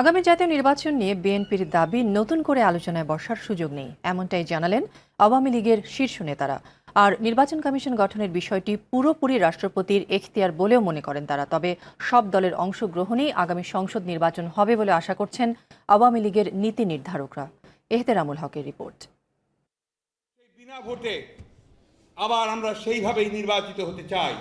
আগামী জাতীয় নির্বাচন নিয়ে বিএনপির দাবি নতুন করে আলোচনায় বসার সুযোগ নেই। এমনটাই জানালেন আওয়ামী লীগের শীর্ষ নেতারা। আর নির্বাচন কমিশন গঠনের বিষয়টি পুরোপুরি রাষ্ট্রপতির এখতিয়ার বলেও মনে করেন তারা। তবে সব দলের অংশগ্রহণেই আগামী সংসদ নির্বাচন হবে বলে আশা করছেন আওয়ামী লীগের নীতি নির্ধারকরা। এহতেরামুল হকের রিপোর্ট। বিনা ভোটে আবার আমরা সেইভাবেই নির্বাচিত হতে চাই।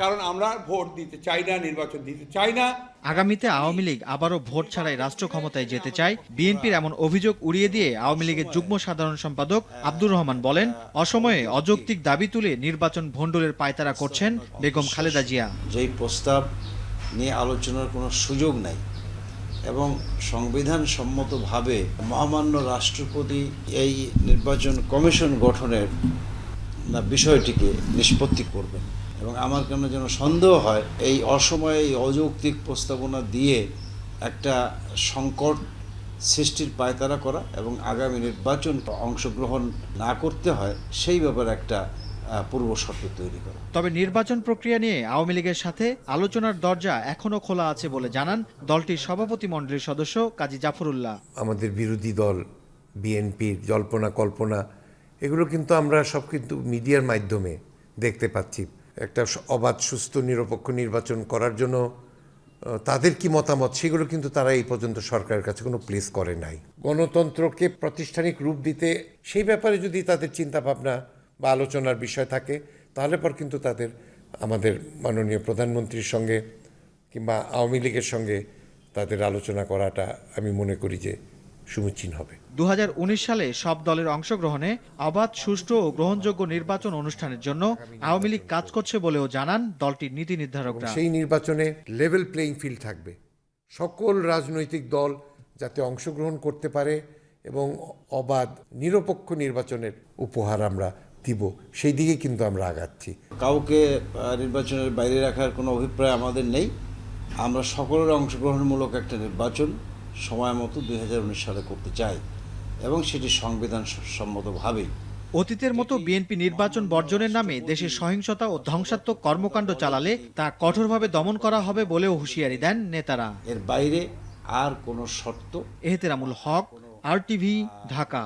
কারণ আমরা ভোট দিতে চাই না নির্বাচন দিতে চাই না। আগামীতে আওয়ামী লীগ আবারও ভোট ছাড়াই রাষ্ট্র ক্ষমতায় যেতে চায়। বিএনপির এমন অভিযোগ উড়িয়ে দিয়ে আওয়ামী লীগের যুগ্ম সাধারণ সম্পাদক আব্দুর রহমান বলেন অসময়ে অযৌক্তিক দাবি তুলে নির্বাচন ভণ্ডুলের পায়তারা করছেন বেগম খালেদা জিয়া। যেই প্রস্তাব নিয়ে আলোচনার কোনো সুযোগ নাই এবং সংবিধান সম্মতভাবে মহামান্য রাষ্ট্রপতি এই নির্বাচন কমিশন গঠনের বিষয়টিকে নিষ্পত্তি করবেন। এবং আমার কেন যেন সন্দেহ হয় এই অসময়ে এই অযৌক্তিক প্রস্তাবনা দিয়ে একটা সংকট সৃষ্টির পায়তারা করা এবং আগামী নির্বাচন অংশগ্রহণ না করতে হয় সেই ব্যাপারে একটা পূর্ব শর্ত তৈরি করা। তবে নির্বাচন প্রক্রিয়া নিয়ে আওয়ামী লীগের সাথে আলোচনার দরজা এখনও খোলা আছে বলে জানান দলটির সভাপতি মণ্ডলীর সদস্য কাজী জাফরুল্লাহ। আমাদের বিরোধী দল বিএনপির জল্পনা কল্পনা এগুলো কিন্তু আমরা সব কিন্তু মিডিয়ার মাধ্যমে দেখতে পাচ্ছি। একটা অবাধ, সুস্থ, নিরপেক্ষ নির্বাচন করার জন্য তাদের কি মতামত? সেগুলো কিন্তু তারা এই পর্যন্ত সরকারের কাছে কোনো প্লেস করে নাই। গণতন্ত্রকে প্রাতিষ্ঠানিক রূপ দিতে সেই ব্যাপারে যদি তাদের চিন্তা ভাবনা বা আলোচনার বিষয় থাকে, তাহলে পর কিন্তু তাদের, আমাদের মাননীয় প্রধানমন্ত্রীর সঙ্গে কিংবা আওয়ামী লীগের সঙ্গে তাদের আলোচনা করাটা আমি মনে করি যে সমীচীন হবে। দু হাজার উনিশ সালে সব দলের অংশগ্রহণে অবাধ সুষ্ঠু ও গ্রহণযোগ্য নির্বাচন অনুষ্ঠানের জন্য আওয়ামী লীগ কাজ করছে বলেও জানান দলটির নীতি নির্ধারকরা। সেই নির্বাচনে লেভেল প্লেইং ফিল্ড থাকবে। সকল রাজনৈতিক দল যাতে অংশগ্রহণ করতে পারে এবং অবাধ নিরপেক্ষ নির্বাচনের উপহার আমরা দিব। সেই দিকে কিন্তু আমরা আগাচ্ছি। কাউকে নির্বাচনের বাইরে রাখার কোনো অভিপ্রায় আমাদের নেই। আমরা সকলের অংশগ্রহণমূলক একটা নির্বাচন সময় মতো দুই সালে করতে চাই এবং সেটি সংবিধান সম্মতভাবেই। অতীতের মতো বিএনপি নির্বাচন বর্জনের নামে দেশে সহিংসতা ও ধ্বংসাত্মক কর্মকাণ্ড চালালে তা কঠোরভাবে দমন করা হবে বলেও হুঁশিয়ারি দেন নেতারা। এর বাইরে আর কোনো শর্ত এহতেরামুল হক আর টিভি ঢাকা।